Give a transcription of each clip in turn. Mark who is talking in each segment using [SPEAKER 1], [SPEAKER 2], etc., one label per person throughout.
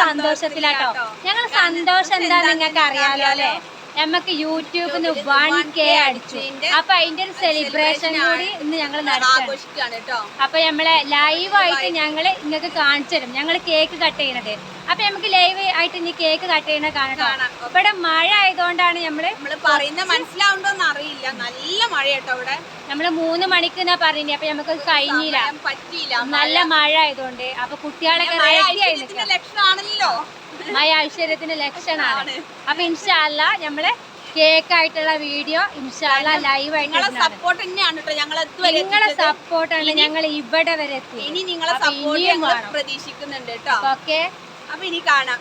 [SPEAKER 1] സന്തോഷത്തിലാട്ടോ. ഞങ്ങൾ സന്തോഷം എന്താ നിങ്ങൾക്ക് അറിയാലോ അല്ലേ നമുക്ക് യൂട്യൂബിന് വൺ കെ അടിച്ചു. അപ്പൊ അതിന്റെ ഒരു സെലിബ്രേഷൻ കൂടി ഇന്ന് ഞങ്ങൾ നടത്തുകയാണ്. അപ്പൊ നമ്മളെ ലൈവായിട്ട് ഞങ്ങൾ നിങ്ങൾക്ക് കാണിച്ചു തരും. ഞങ്ങൾ കേക്ക് കട്ട് ചെയ്യണത് അപ്പൊ നമുക്ക് ലൈവ് ആയിട്ട് ഇനി കേക്ക് കട്ട് ചെയ്യുന്ന
[SPEAKER 2] കാണാം.
[SPEAKER 1] ഇവിടെ മഴ ആയതുകൊണ്ടാണ് നമ്മൾ
[SPEAKER 2] നമ്മൾ പറയുന്ന മനസ്സിലാവുണ്ടോന്ന് അറിയില്ല. നല്ല മഴ കേട്ടോ ഇവിടെ
[SPEAKER 1] നമ്മൾ മൂന്ന് മണിക്ക് എന്നാ പറഞ്ഞു അപ്പൊ നമുക്ക് കഴിഞ്ഞില്ല.
[SPEAKER 2] പറ്റിയില്ല.
[SPEAKER 1] നല്ല മഴ ആയതുകൊണ്ട്. അപ്പൊ കുട്ടികളൊക്കെ
[SPEAKER 2] ലക്ഷണമാണല്ലോ
[SPEAKER 1] മഴ ഐശ്വര്യത്തിന്റെ ലക്ഷണമാണ് അപ്പൊ ഇൻഷാല്ല നമ്മൾ കേക്കായിട്ടുള്ള വീഡിയോ ഇൻഷാല്ല ലൈവ് ആയിട്ട്
[SPEAKER 2] സപ്പോർട്ട് തന്നെയാണ് കേട്ടോ ഞങ്ങൾ
[SPEAKER 1] നിങ്ങളെ. സപ്പോർട്ടാണ് ഞങ്ങൾ ഇവിടെ വരെ എത്തി.
[SPEAKER 2] ഇനി നിങ്ങളെ സപ്പോർട്ട്. പ്രതീക്ഷിക്കുന്നുണ്ട് കേട്ടോ
[SPEAKER 1] ഓക്കെ.
[SPEAKER 2] അപ്പൊ ഇനി കാണാം.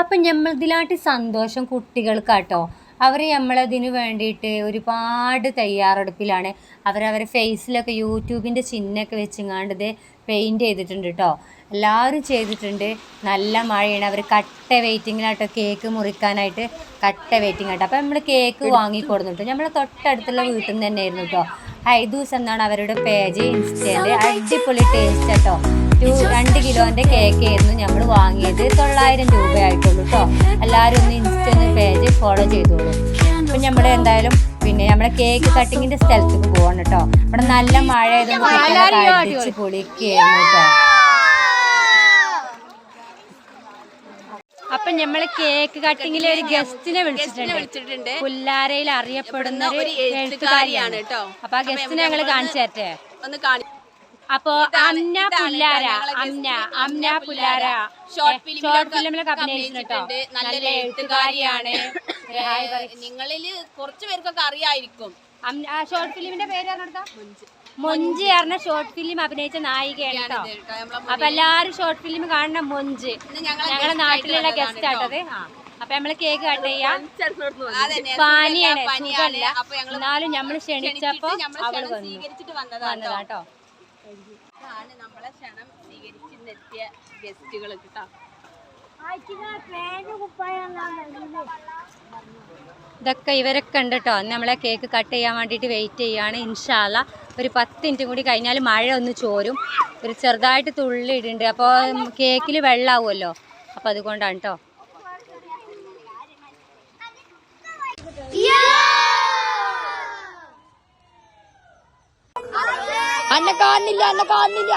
[SPEAKER 1] അപ്പം നമ്മളതിലാട്ട് സന്തോഷം കുട്ടികൾക്കാട്ടോ. അവർ നമ്മളതിന് വേണ്ടിയിട്ട് ഒരുപാട് തയ്യാറെടുപ്പിലാണ്. അവരവരെ ഫേസിലൊക്കെ യൂട്യൂബിന്റെ ചിഹ്നമൊക്കെ വെച്ചിങ്ങാണ്ട് ഇത് പെയിന്റ് ചെയ്തിട്ടുണ്ട് കേട്ടോ എല്ലാവരും ചെയ്തിട്ടുണ്ട്. നല്ല മഴയാണ്. അവർ കട്ട വെയിറ്റിങ്ങിലാട്ടോ കേക്ക് മുറിക്കാനായിട്ട് കട്ട വെയിറ്റിംഗ് ആട്ടോ. അപ്പോൾ നമ്മൾ കേക്ക് വാങ്ങി കേട്ടോ നമ്മളെ തൊട്ടടുത്തുള്ള വീട്ടിൽ നിന്ന് തന്നെയായിരുന്നു കേട്ടോ ഹൈദൂസ് എന്നാണ് അവരുടെ പേജ് ഇൻസ്റ്റയിൽ അടിപൊളി ടേസ്റ്റ് കേട്ടോ ടു രണ്ട് കിലോന്റെ കേക്ക് ആയിരുന്നു നമ്മൾ വാങ്ങിയത്. തൊള്ളായിരം രൂപയായിട്ടുള്ളൂ കേട്ടോ എല്ലാവരും ഒന്ന് ഇൻസ്റ്റ ഒന്ന് പേജ് ഫോളോ ചെയ്തോളൂ. അപ്പം നമ്മൾ എന്തായാലും പിന്നെ നമ്മളെ കേക്ക് കട്ടിങ്ങിന്റെ സ്ഥലത്തേക്ക് പോകണം കേട്ടോ ഇവിടെ നല്ല മഴ ആയതുകൊണ്ട് കേട്ടോ അപ്പൊ നമ്മൾ കേക്ക് കട്ടിങ്ങിലെ ഒരു ഗസ്റ്റിനെ വിളിച്ചിട്ടുണ്ട്. പുല്ലാരയിൽ അറിയപ്പെടുന്ന ഒരു
[SPEAKER 2] എഴുത്തുകാരിയാണ്
[SPEAKER 1] എഴുത്തുകാരിയാണ്.
[SPEAKER 2] കേട്ടോ
[SPEAKER 1] അപ്പൊ ആ ഗസ്റ്റിനെ ഞങ്ങൾ കാണിച്ചു തരട്ടെ?
[SPEAKER 2] ഒന്ന് കാണി
[SPEAKER 1] അപ്പൊ അന്ന പുല്ലാര അന്ന അന്ന പുല്ലാര.
[SPEAKER 2] ഷോർട്ട് ഫിലിമിലൊക്കെ
[SPEAKER 1] അഭിനയിച്ചിട്ടുണ്ട്
[SPEAKER 2] നല്ല എഴുത്തുകാരിയാണ്. നിങ്ങളിൽ കുറച്ചു പേർക്കൊക്കെ അറിയായിരിക്കും.
[SPEAKER 1] ഷോർട്ട് ഫിലിമിന്റെ പേര് മൊഞ്ച്. പറഞ്ഞ ഷോർട്ട് ഫിലിം അഭിനയിച്ച നായികയാണ് കേട്ടോ. അപ്പൊ എല്ലാരും ഷോർട്ട് ഫിലിം കാണുന്ന മൊഞ്ച്.
[SPEAKER 2] ഞങ്ങളുടെ ഞങ്ങളെ
[SPEAKER 1] ഞങ്ങളെ നാട്ടിലുള്ള ഗസ്റ്റ് ആട്ടത്. അപ്പൊ നമ്മൾ കേക്ക് കട്ട് ചെയ്യാം. പാനിയാണ് എന്നാലും നമ്മൾ ക്ഷണിച്ചപ്പോ
[SPEAKER 2] അവൾ
[SPEAKER 1] വന്നു. വന്നതാട്ടോ
[SPEAKER 2] ഇതാണ് നമ്മളെ ക്ഷണം സ്വീകരിച്ചിരുന്നെത്തിയ ഗസ്റ്റുകൾ കേട്ടോ.
[SPEAKER 1] ഇതൊക്കെ ഇവരൊക്കെ ഉണ്ട് കേട്ടോ. നമ്മളെ കേക്ക് കട്ട് ചെയ്യാൻ വേണ്ടിയിട്ട് വെയിറ്റ് ചെയ്യാണ്. ഇൻഷാല്ല ഒരു പത്ത് മിനിറ്റും കൂടി കഴിഞ്ഞാൽ മഴ ഒന്ന് ചോരും. ഒരു ചെറുതായിട്ട് തുള്ളി ഇടുന്നുണ്ട്. അപ്പോൾ കേക്കിൽ വെള്ളമാവുമല്ലോ അപ്പോൾ അതുകൊണ്ടാണ് കേട്ടോ
[SPEAKER 3] അന്നെ കാണുന്നില്ല അന്നെ കാണുന്നില്ല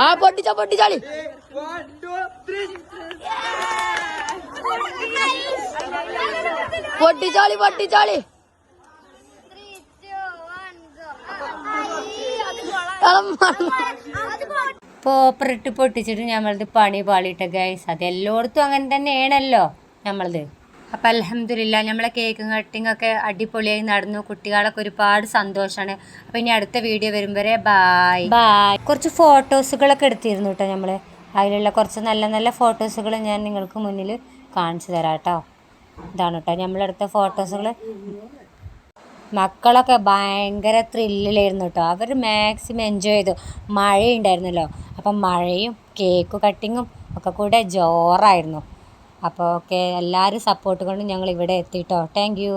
[SPEAKER 3] ആ പൊട്ടിച്ച പൊട്ടിച്ചാളി പൊട്ടിച്ചാളി പൊട്ടിച്ചാളി
[SPEAKER 1] പോപ്പറിട്ട് പൊട്ടിച്ചിട്ട് നമ്മളത് പണി പാളിയിട്ട ഗൈസ് അത് എല്ലായിടത്തും അങ്ങനെ തന്നെയാണല്ലോ നമ്മളത് അപ്പം അലഹമില്ല നമ്മളെ കേക്ക് കട്ടിംഗ് ഒക്കെ അടിപൊളിയായി നടന്നു. കുട്ടികളൊക്കെ ഒരുപാട് സന്തോഷമാണ് അപ്പം ഇനി അടുത്ത വീഡിയോ വരും വരെ ബായ് ബായ് കുറച്ച് ഫോട്ടോസുകളൊക്കെ എടുത്തിരുന്നു കേട്ടോ നമ്മൾ അതിലുള്ള കുറച്ച് നല്ല നല്ല ഫോട്ടോസുകൾ ഞാൻ നിങ്ങൾക്ക് മുന്നിൽ കാണിച്ചു തരാം കേട്ടോ ഇതാണ് കേട്ടോ നമ്മളെടുത്ത ഫോട്ടോസുകൾ മക്കളൊക്കെ ഭയങ്കര ത്രില്ലിലായിരുന്നു കേട്ടോ അവർ മാക്സിമം എൻജോയ് ചെയ്തു. മഴയുണ്ടായിരുന്നല്ലോ. അപ്പം മഴയും കേക്ക് കട്ടിങ്ങും ഒക്കെ കൂടെ ജോറായിരുന്നു. അപ്പോൾ ഓക്കെ എല്ലാവരും സപ്പോർട്ട് കൊണ്ട് ഞങ്ങൾ ഇവിടെ എത്തിയിട്ടോ താങ്ക് യു